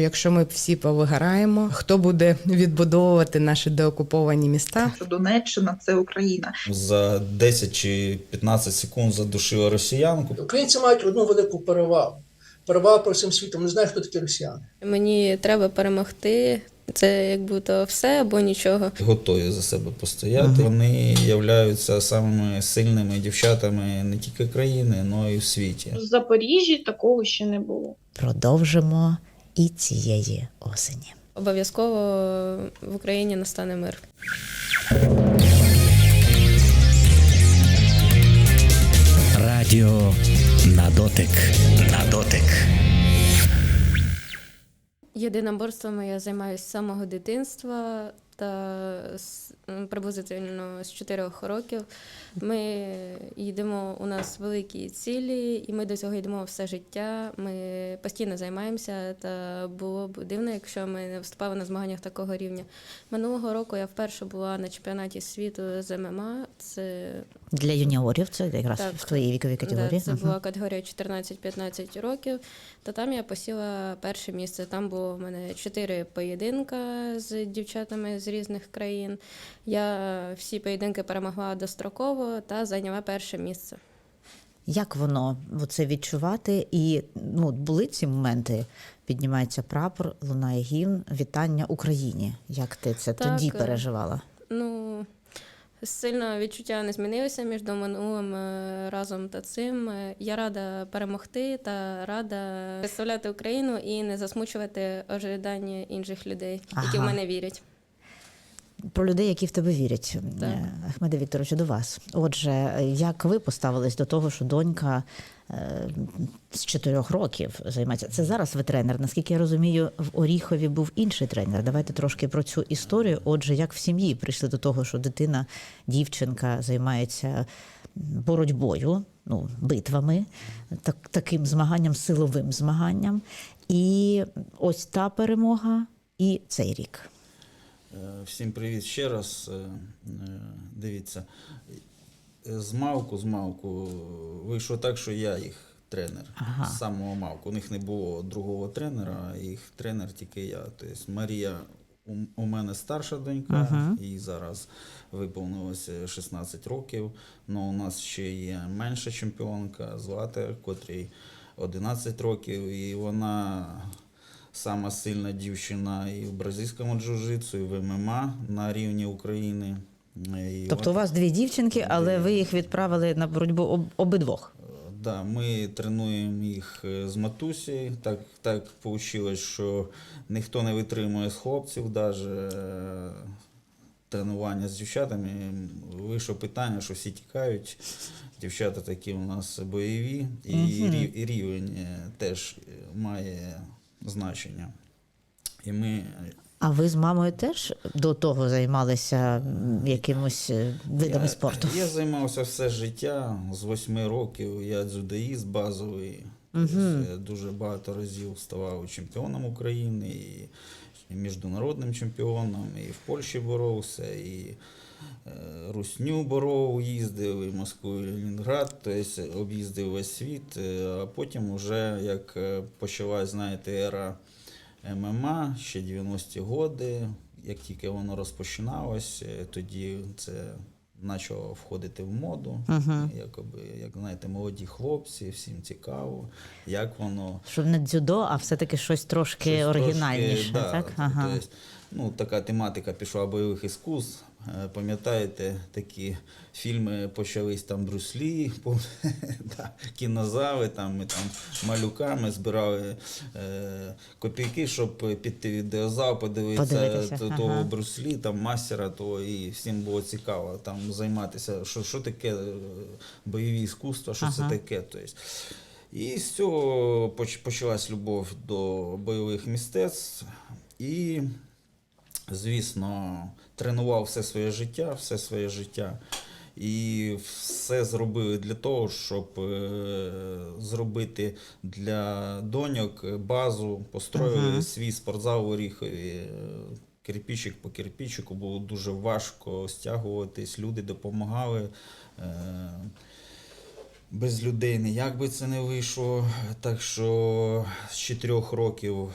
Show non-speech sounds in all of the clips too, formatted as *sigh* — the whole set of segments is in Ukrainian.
Якщо ми всі повигораємо, хто буде відбудовувати наші деокуповані міста? Донеччина це Україна. За 10 чи 15 секунд задушили росіянку. Українці мають одну велику перевагу. Перевагу про всім світом. Не знаю, хто такі росіяни. Мені треба перемогти. Це як будто все або нічого. Готові за себе постояти. Вони являються самими сильними дівчатами не тільки країни, але й в світі. В Запоріжжі такого ще не було. Продовжимо і цієї осені. Обов'язково в Україні настане мир. Радіо на дотик. На дотик. Єдиноборствами я займаюся з самого дитинства та з- приблизительно з 4 років. Ми йдемо, у нас великі цілі, і ми до цього йдемо все життя. Ми постійно займаємося, та було б дивно, якщо ми не виступали на змаганнях такого рівня. Минулого року я вперше була на чемпіонаті світу з ММА. Це Для юніорів це якраз Так. в твоїй віковій категорії. Да, це була категорія 14-15 років. Та там я посіла перше місце. Там було в мене чотири поєдинка з дівчатами з різних країн. Я всі поєдинки перемогла достроково та зайняла перше місце. Як воно це відчувати? І ну, були ці моменти, піднімається прапор, лунає гімн, вітання Україні. Як ти це Так, тоді е, переживала? Ну, сильно відчуття не змінилися між минулим е, разом та цим. Е, Я рада перемогти та рада представляти Україну і не засмучувати ожидання інших людей, які в мене вірять. Про людей, які в тебе вірять, Так. Е, Ахмеде Вікторовичу, до вас. Отже, як ви поставились до того, що донька е, з чотирьох років займається? Це зараз ви тренер. Наскільки я розумію, в Оріхові був інший тренер. Давайте трошки про цю історію. Отже, як в сім'ї прийшли до того, що дитина, дівчинка займається боротьбою, ну, битвами, так, таким змаганням, силовим змаганням. І ось та перемога, і цей рік. Е, Всім привіт ще раз. Е, е, Дивіться, з мавку, з мавку вийшло так, що я їх тренер Ага. з самого мавку. У них не було другого тренера, їх тренер тільки я. Тобто Марія у, мене старша донька, Ага. їй зараз виповнилося 16 років. Ну, у нас ще є менша чемпіонка Злата, котрій 11 років, і вона сама сильна дівчина і в бразильському джиу-джитсу, і в ММА на рівні України. І Тобто у вас дві дівчинки, але ви їх відправили на боротьбу об, обидвох. Да, ми тренуємо їх е, з матусі. Так, так вийшло, що ніхто не витримує з хлопців, навіть тренування з дівчатами. Вийшло питання, що всі тікають. Дівчата такі у нас бойові, і, рів- і рівень е, теж е, має значення. І ми А ви з мамою теж до того займалися якимось е, видами спорту? Я займався все життя з восьми років. Я дзюдоїст базовий. Тобто я дуже багато разів ставав чемпіоном України і міжнародним чемпіоном, і в Польщі боровся, і е, Русню боров, їздив, і Москву, і Ленінград, тобто об'їздив весь світ. Е, А потім, вже як е, почалась, знаєте, ера ММА, ще 90-ті годи. Як тільки воно розпочиналось, е, тоді це почало входити в моду. Мгм. Якоби, як знаєте, молоді хлопці, всім цікаво, як воно. Щоб не дзюдо, а все-таки щось трошки щось оригінальніше, трошки, да, так? Ага. тобто, ну, така тематика пішла бойових іскусств. Е, Пам'ятаєте, такі фільми почались там Бруслі, *laughs* да, кінозали, там ми там малюками збирали е, копійки, щоб піти в відеозал, подивитися, Подивитися, то- ага. того Бруслі, там мастера, то і всім було цікаво там займатися, що, що таке е, бойові іскусства, що це таке. Тобто. І з цього почалась любов до бойових мистецтв. І, звісно, тренував все своє життя, все своє життя. І все зробили для того, щоб е, зробити для доньок базу, построїли Мгм. свій спортзал в Оріхові. Е, Кирпічик по кирпічику було дуже важко стягуватись, люди допомагали. Е, без людей ніяк би це не вийшло. Так що з чотирьох років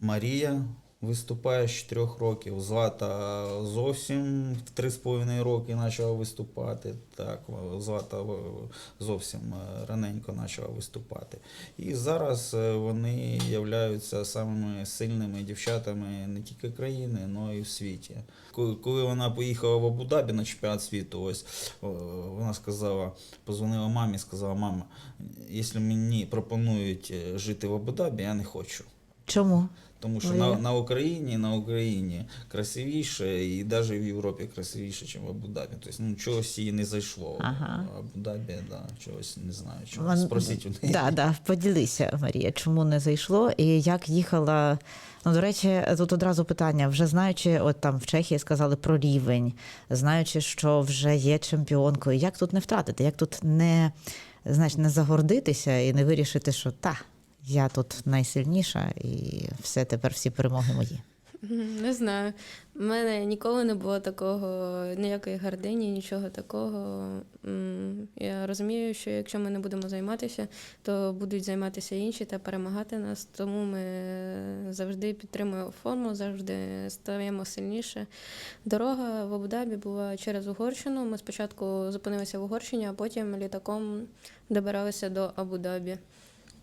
Марія виступає з чотирьох років. Злата зовсім в три з половиною роки почала виступати. Так, Злата зовсім е, раненько почала виступати. І зараз е, вони являються самими сильними дівчатами не тільки країни, але й в світі. Коли, коли вона поїхала в Абу-Дабі на чемпіонат світу, ось вона сказала, позвонила мамі, сказала, мама, якщо мені пропонують е, жити в Абу-Дабі, я не хочу. Чому? Тому що на, на Україні, на Україні красивіше і навіть в Європі красивіше, ніж в Абу-Дабі. Тобто, ну, чогось їй не зайшло. Ага. Абу-Дабі, да, чогось не знаю, чого. Вон- Спросіть у неї. Да, да, поділися, Марія, чому не зайшло і як їхала. Ну, до речі, тут одразу питання. Вже знаючи, от там в Чехії сказали про рівень, знаючи, що вже є чемпіонкою, як тут не втратити, як тут не, знаєш, не загордитися і не вирішити, що та, я тут найсильніша і все тепер всі перемоги мої. Не знаю. У мене ніколи не було такого, ніякої гордині, нічого такого. Я розумію, що якщо ми не будемо займатися, то будуть займатися інші та перемагати нас. Тому ми завжди підтримуємо форму, завжди стаємо сильніше. Дорога в Абу-Дабі була через Угорщину. Ми спочатку зупинилися в Угорщині, а потім літаком добиралися до Абу-Дабі.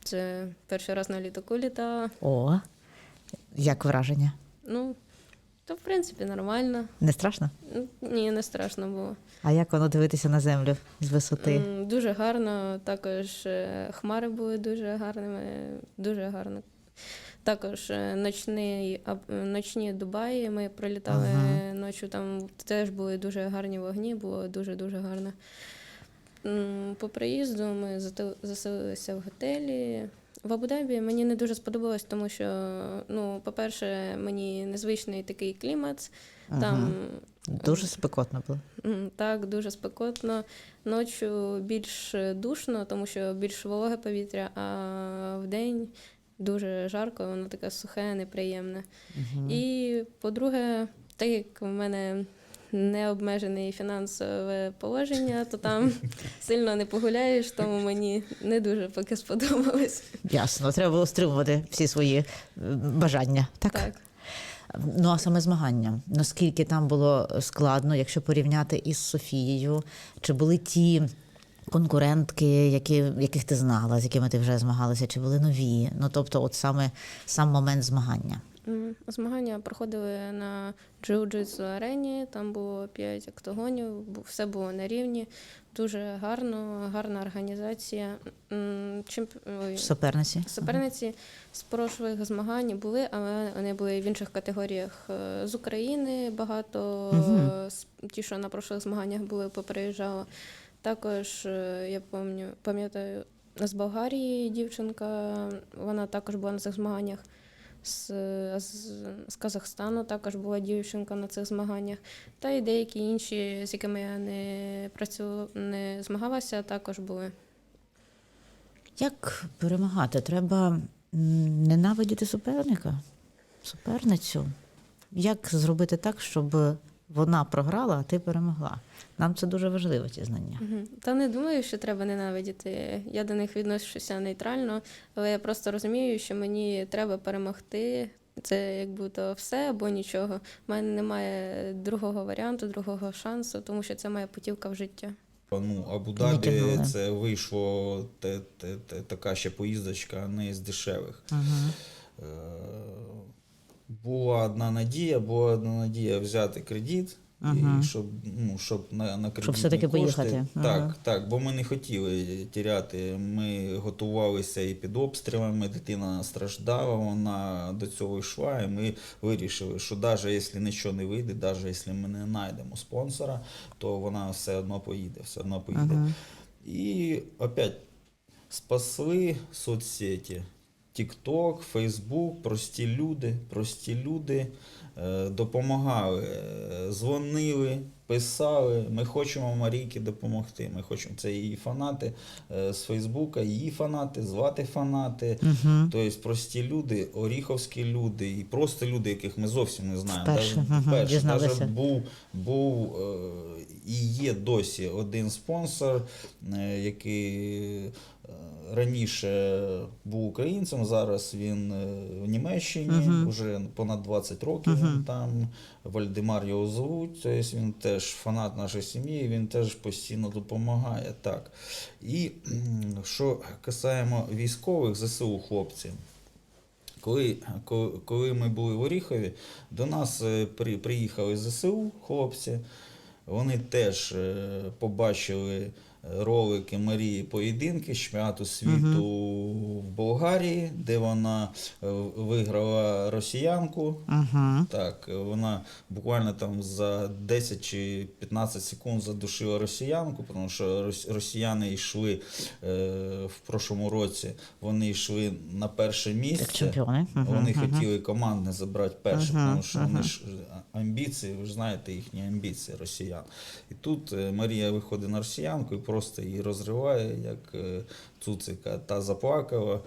Це перший раз на літаку літала. О, як враження? Ну, то в принципі нормально. Не страшно? Ні, не страшно було. А як воно дивитися на землю з висоти? М, Дуже гарно. Також е, хмари були дуже гарними, дуже гарно. Також е, ночний, аб- ночні Дубаї. Ми прилітали Ага. ночі, там теж були дуже гарні вогні, було дуже-дуже гарно. По приїзду ми заселилися в готелі. В Абу-Дабі мені не дуже сподобалось, тому що, ну, по-перше, мені незвичний такий клімат. Там Дуже спекотно було. Так, дуже спекотно. Ночі більш душно, тому що більш вологе повітря, а вдень дуже жарко, воно таке сухе, неприємне. І по-друге, так як в мене необмежене фінансове положення, то там *laughs* сильно не погуляєш, тому мені не дуже поки сподобалось. Ясно, треба було стримувати всі свої е, бажання. Так? Так. Ну а саме змагання. Наскільки там було складно, якщо порівняти із Софією, чи були ті конкурентки, які, яких ти знала, з якими ти вже змагалася, чи були нові? Ну тобто, от саме сам момент змагання. Змагання проходили на джиу-джитсу арені, там було 5 октагонів, все було на рівні, дуже гарно, гарна організація. Чемп... ой, Суперниці. Суперниці з прошлих змагань були, але вони були в інших категоріях Е, з України багато, е, ті, що на прошлих змаганнях були, поприїжджало. Також е, я пам'ятаю, пам'ятаю, з Болгарії дівчинка, вона також була на цих змаганнях. З, з, з Казахстану також була дівчинка на цих змаганнях. Та й деякі інші, з якими я не працювала, не змагалася, також були. Як перемагати? Треба ненавидіти суперника, суперницю. Як зробити так, щоб вона програла, а ти перемогла? Нам це дуже важливо, ці знання. Та не думаю, що треба ненавидіти. Я до них відношуся нейтрально, але я просто розумію, що мені треба перемогти. Це як будто все або нічого. У мене немає другого варіанту, другого шансу, тому що це моя путівка в життя. Ну, Абу-Дабі це вийшло те, те, те, така ще поїздочка не з дешевих. Е, була одна надія, була одна надія взяти кредит, Ага. і щоб, ну, щоб на, на кредитні все-таки кошти. поїхати. Так, Ага. так, бо ми не хотіли тіряти. Ми готувалися і під обстрілами, дитина страждала, вона до цього йшла, і ми вирішили, що навіть якщо нічого не вийде, навіть якщо ми не знайдемо спонсора, то вона все одно поїде, все одно поїде. Ага. І опять спасли соцсеті. TikTok, Facebook, прості люди, прості люди е, допомагали, е, дзвонили, писали. Ми хочемо Марійки допомогти. Ми хочемо це її фанати е, з Фейсбука, її фанати, звати фанати. Угу. Тобто прості люди, оріховські люди і просто люди, яких ми зовсім не знаємо. Вперше, Даже- вперше. Даже був, був і є досі один спонсор, який раніше був українцем, зараз він е, в Німеччині, Мгм. вже понад 20 років Мгм. він там. Вальдемар його звуть, тобто він теж фанат нашої сім'ї, він теж постійно допомагає. Так. І що касаємо військових ЗСУ хлопців. Коли, коли, ми були в Оріхові, до нас е, при, приїхали ЗСУ хлопці. Вони теж е, побачили ролики Марії поєдинки чемпіонату світу в Болгарії, де вона е, виграла росіянку. Угу. Так, е, вона буквально там за 10 чи 15 секунд задушила росіянку, тому що росіяни йшли е, в прошлому році, вони йшли на перше місце. Мгм, Вони мгм. хотіли командне забрати перше, Мгм, тому що вони ж амбіції, ви ж знаєте їхні амбіції росіян. І тут Марія виходить на росіянку і просто її розриває, як цуцика, та заплакала.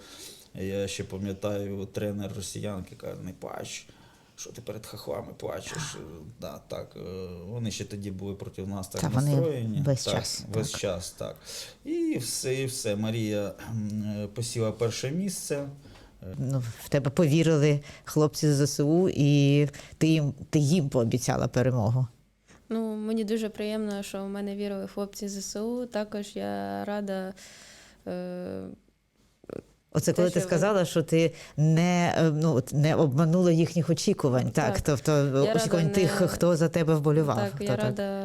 Я ще пам'ятаю, тренер росіянки каже, не плач. Що ти перед хахлами плачеш? Да, так, е, вони ще тоді були проти нас так Та вони настроєні. весь так, час, Весь так. час, так. І все, і все. Марія е, посіла перше місце. Ну, в тебе повірили хлопці з ЗСУ, і ти їм, ти їм пообіцяла перемогу. Ну, мені дуже приємно, що в мене вірили хлопці з ЗСУ. Також я рада. Е, Оце Те, коли ти ви- сказала, що ти не, е, ну, от не обманула їхніх очікувань. Так, Так. тобто рада очікувань тих, не- хто за тебе вболівав. Так, Хто я рада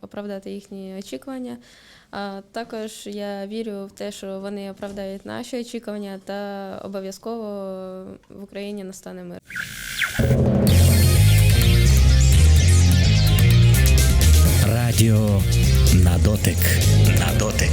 оправдати їхні очікування. А також я вірю в те, що вони оправдають наші очікування, та обов'язково в Україні настане мир. Радіо на дотик. На дотик.